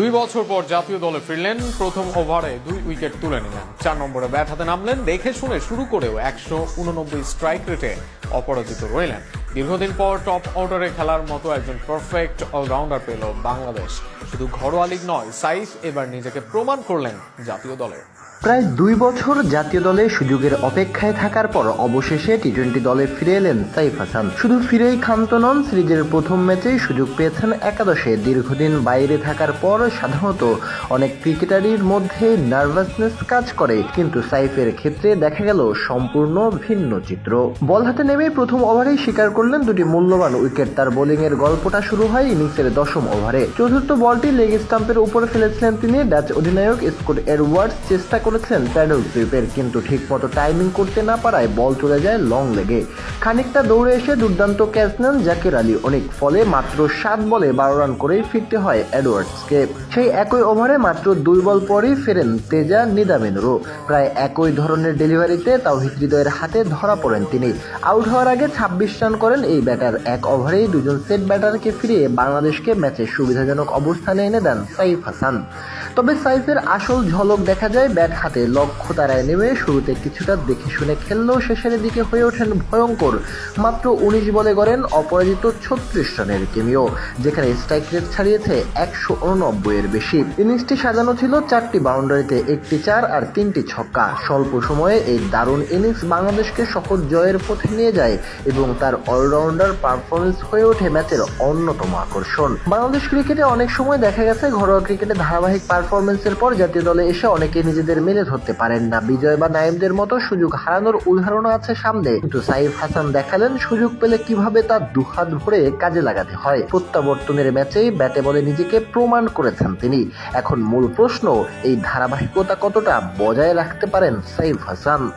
দুই বছর পর জাতীয় দলে ফিরলেন। প্রথম ওভারে দুই উইকেট তুলে নিলেন। চার নম্বরে ব্যাট হাতে নামলেন। দেখে শুনে শুরু করেও একশো উননব্বই স্ট্রাইক রেটে অপরাজিত রইলেন। দীর্ঘদিন পর টপ অর্ডারে খেলার মতো একজন পারফেক্ট অলরাউন্ডার পেল বাংলাদেশ। শুধু ঘরোয়া লিগ নয়, সাইফ এবার নিজেকে প্রমাণ করলেন জাতীয় দলে প্রায় দুই বছর জাতীয় দলে সুযোগের অপেক্ষায় থাকার পর অবশেষে টি টোয়েন্টি দলে ফিরে এলেন সাইফ হাসান। শুধু ফিরেই ক্ষান্ত নন, সিরিজের প্রথম ম্যাচেই সুযোগ পেয়েছেন একাদশে। দীর্ঘদিন বাইরে থাকার পর সাধারণত অনেক ক্রিকেটারির মধ্যে নার্ভাসনেস কাজ করে, কিন্তু সাইফের ক্ষেত্রে দেখা গেল সম্পূর্ণ ভিন্ন চিত্র। বল হাতে নেমে প্রথম ওভারেই স্বীকার করলেন দুটি মূল্যবান উইকেট। তার বোলিংয়ের গল্পটা শুরু হয় ইনিংসের দশম ওভারে। চতুর্থ বলটি লেগ স্টাম্পের উপরে ফেলেছিলেন তিনি। ডাচ অধিনায়ক স্কট এডওয়ার্ডস চেষ্টা করেছিলেন প্যাডল সুইপের কিন্তু ঠিকমতো টাইমিং করতে না পারায় বল চলে যায় লং লেগে খানিকটা দৌড়ে এসে দুর্দান্ত ক্যাচ নেন জাকির আলী। অনেক ফলে মাত্র সাত বলে বারো রান করেই ফিরতে হয় এডওয়ার্ডসকে। সেই একই ওভারে মাত্র দুই বল পরেই ফেরেন তেজা নিদামেনুরও। প্রায় একই ধরনের ডেলিভারিতে তাওহিদ হৃদয়ের হাতে ধরা পড়েন তিনি। আউট হওয়ার আগে ছাব্বিশ রান করেন এই ব্যাটার এক ওভারেই দুজন সেট ব্যাটারকে ফিরিয়ে বাংলাদেশকে ম্যাচে সুবিধাজনক অবস্থানে এনে দেন সাইফ হাসান। তবে সাইফের আসল ঝলক দেখা যায় ব্যাট হাতে। লক্ষ্য তারায় নেমে শুরুতে কিছুটা দেখে শুনে খেললেও শেষের দিকে হয়ে ওঠেন ভয়ঙ্কর। মাত্র উনিশ বলে গড়েন অপরাজিত ছত্রিশ রানের কেমিও, যেখানে স্ট্রাইক রেট ছাড়িয়েছে একশো উননব্বই এর বেশি। ইনিংসটি সাজানো ছিল চারটি বাউন্ডারিতে, একটি চার আর তিনটি ছক্কা। স্বল্প সময়ে এই দারুণ ইনিংস বাংলাদেশকে সহজ জয়ের পথে নিয়ে যায় এবং তার অলরাউন্ডার পারফরমেন্স হয়ে ওঠে ম্যাচের অন্যতম আকর্ষণ। বাংলাদেশ ক্রিকেটে অনেক সময় দেখা গেছে ঘরোয়া ক্রিকেটে ধারাবাহিক পারফরমেন্সের পর জাতীয় দলে এসে অনেকে নিজেদের মেলে ধরতে পারেন না। বিজয় বা নাইমদের মতো সুযোগ হারানোর উদাহরণ আছে সামনে। কিন্তু সাইফ হাসান দেখালেন সুযোগ পেলে কীভাবে তার দুহাত ভরে কাজে লাগাতে হয়। প্রত্যাবর্তনের ম্যাচে ব্যাটে বলে নিজেকে প্রমাণ করেছেন তিনি। এখন মূল প্রশ্ন, এই ধারাবাহিকতা কতটা বজায় রাখতে পারেন সাইফ হাসান?